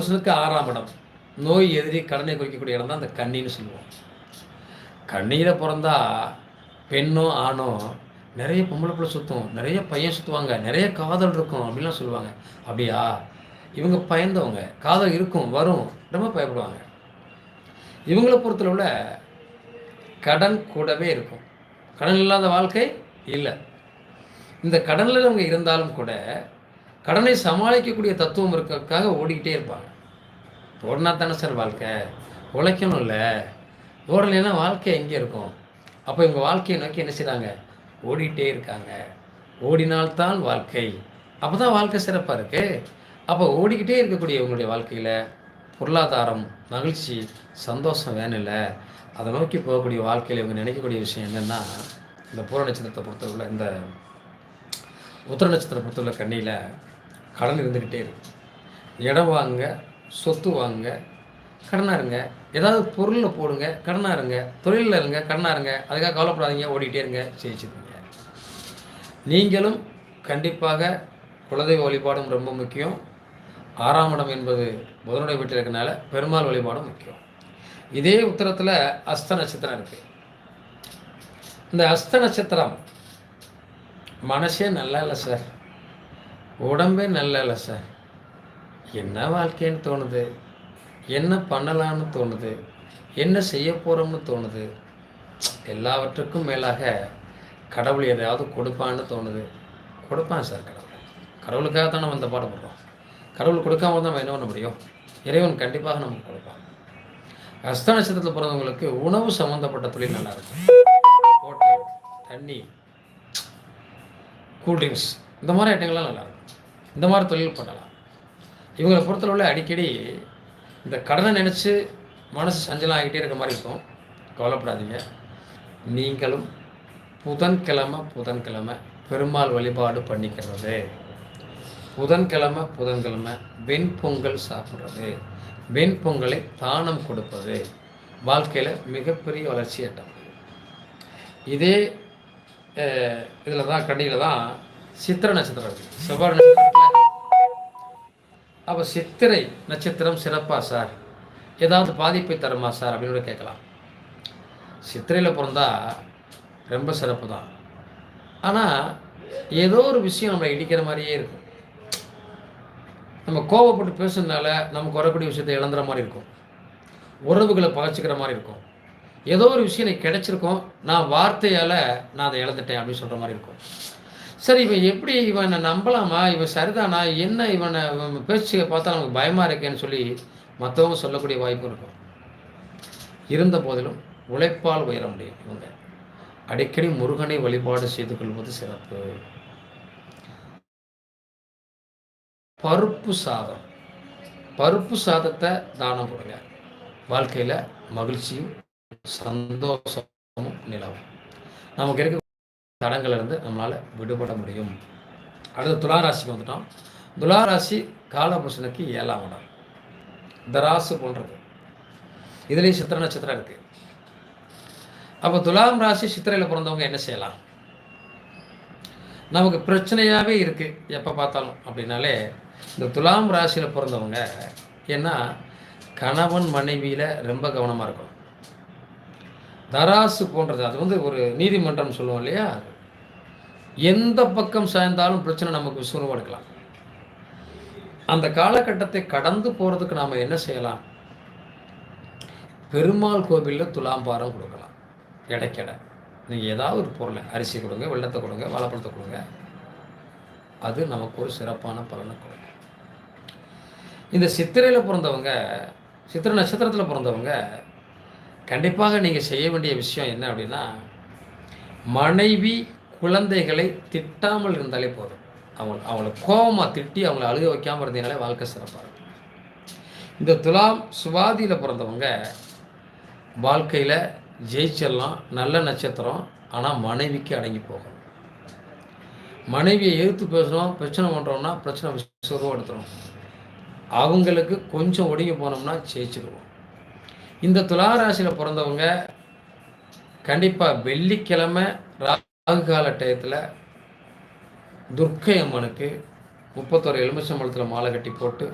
காலபுருஷனுக்கு ஆறாம் இடம். நோய் எதிரி கடனை குறிக்கக்கூடிய இடம் தான் அந்த கண்ணின்னு சொல்லுவோம். கண்ணியில் பிறந்தா பெண்ணோ ஆணோ நிறைய பொம்பளை பிள்ளை சுற்றும் நிறைய பையன் சுற்றுவாங்க நிறைய காதல் இருக்கும் அப்படிலாம் சொல்லுவாங்க. அப்படியா? இவங்க பயந்தவங்க. காதல் இருக்கும் வரும். ரொம்ப பயப்படுவாங்க. இவங்கள பொறுத்தளவில் கடன் கூடவே இருக்கும். கடன் இல்லாத வாழ்க்கை இல்லை. இந்த கடனில் அவங்க இருந்தாலும் கூட கடனை சமாளிக்கக்கூடிய தத்துவம் இருக்கிறதுக்காக ஓடிக்கிட்டே இருப்பாங்க. ஓடினா தானே சார் வாழ்க்கை? உழைக்கணும்ல ஓடலைன்னா வாழ்க்கை எங்கே இருக்கும்? அப்போ இவங்க வாழ்க்கையை நோக்கி என்ன செய்கிறாங்க ஓடிட்டே இருக்காங்க. ஓடினால்தான் வாழ்க்கை. அப்போ தான் வாழ்க்கை சிறப்பாக இருக்குது அப்போ ஓடிக்கிட்டே இருக்கக்கூடிய இவங்களுடைய வாழ்க்கையில் பொருளாதாரம் மகிழ்ச்சி சந்தோஷம் வேணும்ல. அதை நோக்கி போகக்கூடிய வாழ்க்கையில் இவங்க நினைக்கக்கூடிய விஷயம் என்னென்னா இந்த பூர நட்சத்திரத்தை பொறுத்தவரை இந்த உத்தர நட்சத்திரம் பொறுத்தவரை கண்ணியில் கடன் இருந்துக்கிட்டே இருக்கு. இடம் வாங்க சொத்து வாங்குங்க கடனாக இருங்க. ஏதாவது பொருளில் போடுங்க கடனாக இருங்க. தொழிலில் இருங்க கடனாக இருங்க. அதுக்காக கவலைப்படாதீங்க ஓடிக்கிட்டே இருங்க. ஜெயிச்சுக்குங்க. நீங்களும் கண்டிப்பாக குலதெய்வ வழிபாடும் ரொம்ப முக்கியம். ஆறாம் இடம் என்பது புதனுடைய வீட்டில் இருக்கனால பெருமாள் வழிபாடும் முக்கியம். இதே உத்தரத்தில் அஸ்த நட்சத்திரம் இருக்குது இந்த அஸ்த நட்சத்திரம் மனசே நல்லா இல்லை சார். உடம்பே நல்லா இல்லை சார். என்ன வாழ்க்கைன்னு தோணுது? என்ன பண்ணலான்னு தோணுது? என்ன செய்ய போகிறோம்னு தோணுது? எல்லாவற்றுக்கும் மேலாக கடவுள் எதையாவது கொடுப்பான்னு தோணுது. கொடுப்பான் சார் கடவுள். கடவுளுக்காக தான் நம்ம இந்த பாடுபடுறோம் கடவுள் கொடுக்காம தான் நம்ம என்ன பண்ண முடியும்? இறைவன் கண்டிப்பாக நமக்கு கொடுப்பான். ஹஸ்த நட்சத்திரத்தில் பிறந்தவங்களுக்கு உணவு சம்மந்தப்பட்ட தொழில் நல்லா இருக்கும். ஹோட்டல் தண்ணி கூல்ட்ரிங்க்ஸ் இந்த மாதிரி ஐட்டங்கள்லாம் நல்லா இருக்கும். இந்த மாதிரி தொழில் பண்ணலாம். இவங்களை பொறுத்தளவில் அடிக்கடி இந்த கடனை நினச்சி மனசு சஞ்சலம் ஆகிட்டே இருக்க மாதிரி இருக்கும். கவலைப்படாதீங்க. நீங்களும் புதன்கிழமை புதன்கிழமை பெருமாள் வழிபாடு பண்ணிக்கிறது. புதன்கிழமை புதன்கிழமை வெண்பொங்கல் சாப்பிட்றது. வெண்பொங்கலை தானம் கொடுப்பது. வாழ்க்கையில் மிகப்பெரிய வளர்ச்சி எட்டும் இதே இதில் தான் கடையில் தான் சித்திர நட்சத்திரம் இருக்குது செவ்வாய் நட்சத்திரம் அப்போ சித்திரை நட்சத்திரம் சிறப்பா சார்? ஏதாவது பாதிப்பை தருமா சார்? அப்படின்னு கூட கேட்கலாம். சித்திரையில் பிறந்தா ரொம்ப சிறப்பு தான் ஆனால் ஏதோ ஒரு விஷயம் நம்மளை இடிக்கிற மாதிரியே இருக்கும். நம்ம கோவப்பட்டு பேசுறதுனால நமக்கு வரக்கூடிய விஷயத்தை இழந்துற மாதிரி இருக்கும். உறவுகளை பகச்சிக்கிற மாதிரி இருக்கும். ஏதோ ஒரு விஷயம் எனக்கு கிடைச்சிருக்கும். நான் வார்த்தையால் நான் அதை இழந்துட்டேன் அப்படின்னு சொல்கிற மாதிரி இருக்கும். சரி இவன் எப்படி இவனை நம்பலாமா? இவன் சரிதானா? என்ன இவனை இவன் பேச்சு பார்த்தா நமக்கு பயமாக இருக்கேன்னு சொல்லி மற்றவங்க சொல்லக்கூடிய வாய்ப்பு இருக்கும். இருந்த போதிலும் உழைப்பால் உயர முடியும் இவங்க. அடிக்கடி முருகனை வழிபாடு செய்து கொள்வது சிறப்பு. பருப்பு சாதம். பருப்பு சாதத்தை தானம் கொடுங்க. வாழ்க்கையில் மகிழ்ச்சியும் சந்தோஷமும் நிலவும். நமக்கு இருக்க தடங்கள்லேருந்து நம்மளால் விடுபட முடியும். அடுத்து துளாராசிக்கு வந்துட்டோம். துளாராசி காலபுருஷனுக்கு ஏழாம் இடம். தராசு போன்றது. இதுலேயும் சித்திர நட்சத்திரம் இருக்குது அப்போ துலாம் ராசி சித்திரையில் பிறந்தவங்க என்ன செய்யலாம்? நமக்கு பிரச்சனையாகவே இருக்குது எப்போ பார்த்தாலும் அப்படின்னாலே இந்த துலாம் ராசியில் பிறந்தவங்க ஏன்னா கணவன் மனைவியில் ரொம்ப கவனமாக இருக்கும் தராசு போன்றது. அது வந்து ஒரு நீதிமன்றம் சொல்லுவோம் இல்லையா? எந்த பக்கம் சாய்ந்தாலும் பிரச்சனை நமக்கு விசுவரம் எடுக்கலாம். அந்த காலகட்டத்தை கடந்து போகிறதுக்கு நாம் என்ன செய்யலாம்? பெருமாள் கோவிலில் துலாம்பாரம் கொடுக்கலாம். எடைக்கடை. நீங்கள் ஏதாவது ஒரு பொருளை அரிசி கொடுங்க வெள்ளத்தை கொடுங்க வாழைப்பழத்தை கொடுங்க. அது நமக்கு ஒரு சிறப்பான பலனை கொடுக்கும். இந்த சித்திரையில் பிறந்தவங்க சித்திரை நட்சத்திரத்தில் பிறந்தவங்க கண்டிப்பாக நீங்கள் செய்ய வேண்டிய விஷயம் என்ன அப்படின்னா மனைவி குழந்தைகளை திட்டாமல் இருந்தாலே போதும். அவங்க அவங்கள கோபமாக திட்டி அவங்கள அழுக வைக்காமல் இருந்தீங்கனாலே வாழ்க்கை சிறப்பாக இருக்கும். இந்த துலாம் சுவாதியில் பிறந்தவங்க வாழ்க்கையில் ஜெயிச்சிடலாம் நல்ல நட்சத்திரம் ஆனால் மனைவிக்கு அடங்கி போகணும். மனைவியை எதிர்த்து பேசுகிறோம் பிரச்சனை பண்ணுறோம்னா பிரச்சனை விசுவரம் எடுத்துரும். அவங்களுக்கு கொஞ்சம் ஒடுங்கி போனோம்னா ஜெயிச்சிடுவோம். இந்த துலா ராசியில் பிறந்தவங்க கண்டிப்பாக வெள்ளிக்கிழமை ராகு கால டயத்தில் துர்க்கை அம்மனுக்கு முப்பத்தொரு எலுமிச்சம்பழத்தில் மாலை கட்டி போட்டு